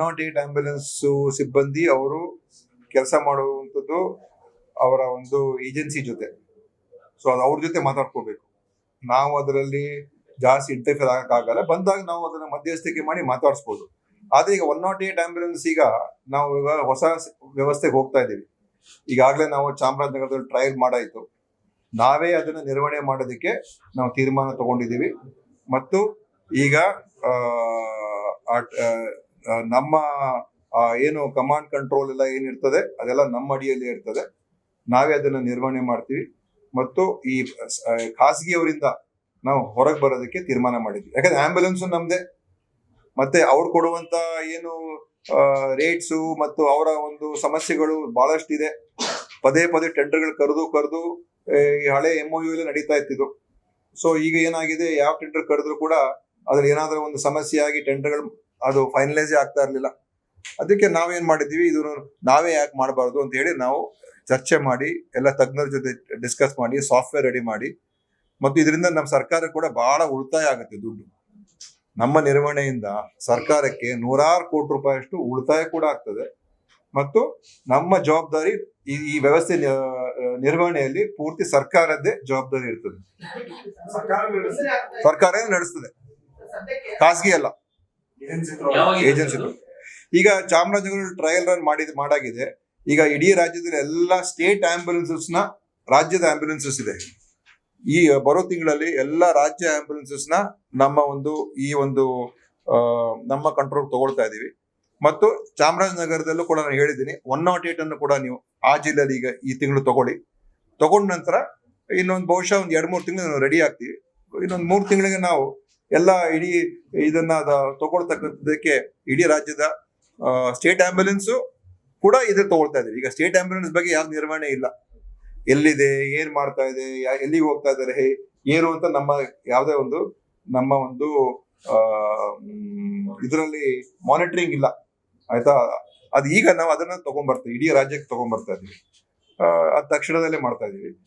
Not eight ambulance ಸಿಬ್ಬಂದಿ ಅವರು ಕೆಲಸ ಮಾಡುವಂಥದ್ದು ಅವರ ಒಂದು ಏಜೆನ್ಸಿ ಜೊತೆ. ಸೊ ಅದು ಅವ್ರ ಜೊತೆ ಮಾತಾಡ್ಕೋಬೇಕು. ನಾವು ಅದರಲ್ಲಿ ಜಾಸ್ತಿ ಇಂಟರ್ಫಿಯರ್ ಆಗಕ್ಕಾಗಲ್ಲ. ಬಂದಾಗ ನಾವು ಅದನ್ನ ಮಧ್ಯಸ್ಥಿಕೆ ಮಾಡಿ ಮಾತಾಡಿಸ್ಬೋದು. ಆದರೆ ಈಗ ಒನ್ ನಾಟ್ ಏಟ್ ಆಂಬ್ಯುಲೆನ್ಸ್ ಈಗ ನಾವು ಇವಾಗ ಹೊಸ ವ್ಯವಸ್ಥೆಗೆ ಹೋಗ್ತಾ ಇದ್ದೀವಿ. ಈಗಾಗಲೇ ನಾವು ಚಾಮರಾಜನಗರದಲ್ಲಿ ಟ್ರಯಲ್ ಮಾಡಾಯಿತು. ನಾವೇ ಅದನ್ನ ನಿರ್ವಹಣೆ ಮಾಡೋದಕ್ಕೆ ನಾವು ತೀರ್ಮಾನ ತಗೊಂಡಿದ್ದೀವಿ. ಮತ್ತು ಈಗ ನಮ್ಮ ಏನು ಕಮಾಂಡ್ ಕಂಟ್ರೋಲ್ ಎಲ್ಲ ಏನಿರ್ತದೆ, ಅದೆಲ್ಲ ನಮ್ಮ ಅಡಿಯಲ್ಲಿ ಇರ್ತದೆ. ನಾವೇ ಅದನ್ನ ನಿರ್ವಹಣೆ ಮಾಡ್ತೀವಿ. ಮತ್ತು ಈ ಖಾಸಗಿಯವರಿಂದ ನಾವು ಹೊರಗೆ ಬರೋದಕ್ಕೆ ತೀರ್ಮಾನ ಮಾಡಿದ್ವಿ. ಯಾಕಂದ್ರೆ ಆಂಬ್ಯುಲೆನ್ಸ್ ನಮ್ದೇ. ಮತ್ತೆ ಅವ್ರು ಕೊಡುವಂತ ಏನು ರೇಟ್ಸು ಮತ್ತು ಅವರ ಒಂದು ಸಮಸ್ಯೆಗಳು ಬಹಳಷ್ಟಿದೆ. ಪದೇ ಪದೇ ಟೆಂಡರ್ಗಳು ಕರೆದು ಕರೆದು ಈ ಹಳೆ ಎಂಒ ಯು ಎಲ್ಲ ನಡೀತಾ ಇತ್ತಿದ್ದು ಸೊ ಈಗ ಏನಾಗಿದೆ, ಯಾವ ಟೆಂಡರ್ ಕರೆದ್ರು ಕೂಡ, ಅದ್ರಲ್ಲಿ ಏನಾದ್ರೂ ಒಂದು ಸಮಸ್ಯೆ ಆಗಿ ಟೆಂಡರ್ಗಳು ಅದು ಫೈನಲೈಸೇ ಆಗ್ತಾ ಇರಲಿಲ್ಲ. ಅದಕ್ಕೆ ನಾವೇನ್ ಮಾಡಿದ್ದೀವಿ ಇದು ನಾವೇ ಯಾಕೆ ಮಾಡಬಾರ್ದು ಅಂತ ಹೇಳಿ ನಾವು ಚರ್ಚೆ ಮಾಡಿ ಎಲ್ಲ ತಜ್ಞರ ಜೊತೆ ಡಿಸ್ಕಸ್ ಮಾಡಿ ಸಾಫ್ಟ್ವೇರ್ ರೆಡಿ ಮಾಡಿ ಮತ್ತು ಇದರಿಂದ ನಮ್ಮ ಸರ್ಕಾರ ಕೂಡ ಬಹಳ ಉಳಿತಾಯ ಆಗುತ್ತೆ ದುಡ್ಡು. ನಮ್ಮ ನಿರ್ವಹಣೆಯಿಂದ ಸರ್ಕಾರಕ್ಕೆ ನೂರಾರು ಕೋಟಿ ರೂಪಾಯಿಯಷ್ಟು ಉಳಿತಾಯ ಕೂಡ ಆಗ್ತದೆ. ಮತ್ತು ನಮ್ಮ ಜವಾಬ್ದಾರಿ ಈ ಈ ವ್ಯವಸ್ಥೆ ನಿರ್ವಹಣೆಯಲ್ಲಿ ಪೂರ್ತಿ ಸರ್ಕಾರದ್ದೇ ಜವಾಬ್ದಾರಿ ಇರ್ತದೆ. ಸರ್ಕಾರ ನಡೆಸ್ತದೆ. ಖಾಸಗಿ ಅಲ್ಲ. ಏಜೆನ್ಸಿಗಳು ಈಗ ಚಾಮರಾಜನಗರ ಟ್ರಯಲ್ ರನ್ ಮಾಡಿದ ಮಾಡಾಗಿದೆ. ಈಗ ಇಡೀ ರಾಜ್ಯದಲ್ಲಿ ಎಲ್ಲ ಸ್ಟೇಟ್ ಆಂಬ್ಯುಲೆನ್ಸಸ್ನ ರಾಜ್ಯದ ಆಂಬ್ಯುಲೆನ್ಸಸ್ ಇದೆ. ಈ ಬರೋ ತಿಂಗಳಲ್ಲಿ ಎಲ್ಲ ರಾಜ್ಯ ಆಂಬ್ಯುಲೆನ್ಸಸ್ನ ನಮ್ಮ ಒಂದು ಈ ಒಂದು ನಮ್ಮ ಕಂಟ್ರೋಲ್ ತಗೊಳ್ತಾ ಇದೀವಿ. ಮತ್ತು ಚಾಮರಾಜನಗರದಲ್ಲೂ ಕೂಡ ನಾನು ಹೇಳಿದ್ದೀನಿ ಒನ್ ನಾಟ್ ಏಟ್ ಅನ್ನು ಕೂಡ ನೀವು ಆ ಜಿಲ್ಲೆಯಲ್ಲಿ ಈಗ ಈ ತಿಂಗಳು ತಗೊಳ್ಳಿ. ತಗೊಂಡ ನಂತರ ಇನ್ನೊಂದು ಬಹುಶಃ ಒಂದು ಎರಡು ಮೂರು ತಿಂಗಳು ನಾವು ರೆಡಿ ಆಗ್ತೀವಿ. ಇನ್ನೊಂದು ಮೂರು ತಿಂಗಳಿಗೆ ನಾವು ಎಲ್ಲ ಇಡೀ ಇದನ್ನ ತಗೊಳ್ತಕ್ಕಂಥದ್ದಕ್ಕೆ ಇಡೀ ರಾಜ್ಯದ ಸ್ಟೇಟ್ ಆಂಬ್ಯುಲೆನ್ಸು ಕೂಡ ಇದ್ರ ತಗೊಳ್ತಾ ಇದ್ದೀವಿ ಈಗ ಸ್ಟೇಟ್ ಆಂಬ್ಯುಲೆನ್ಸ್ ಬಗ್ಗೆ ಯಾವ ನಿರ್ವಹಣೆ ಇಲ್ಲ. ಎಲ್ಲಿದೆ, ಏನ್ ಮಾಡ್ತಾ ಇದೆ ಎಲ್ಲಿಗೆ ಹೋಗ್ತಾ ಇದಾರೆ ಹೇ- ಏನು ಅಂತ ನಮ್ಮ ಯಾವುದೇ ಒಂದು, ನಮ್ಮ ಒಂದು ಇದರಲ್ಲಿ ಮಾನಿಟರಿಂಗ್ ಇಲ್ಲ. ಆಯ್ತಾ? ಅದು ಈಗ ನಾವು ಅದನ್ನ ತಗೊಂಡ್ಬರ್ತೀವಿ ಇಡೀ ರಾಜ್ಯಕ್ಕೆ ತಗೊಂಡ್ಬರ್ತಾ ಇದೀವಿ. ಅದ್ ತಕ್ಷಣದಲ್ಲೇ ಮಾಡ್ತಾ ಇದೀವಿ.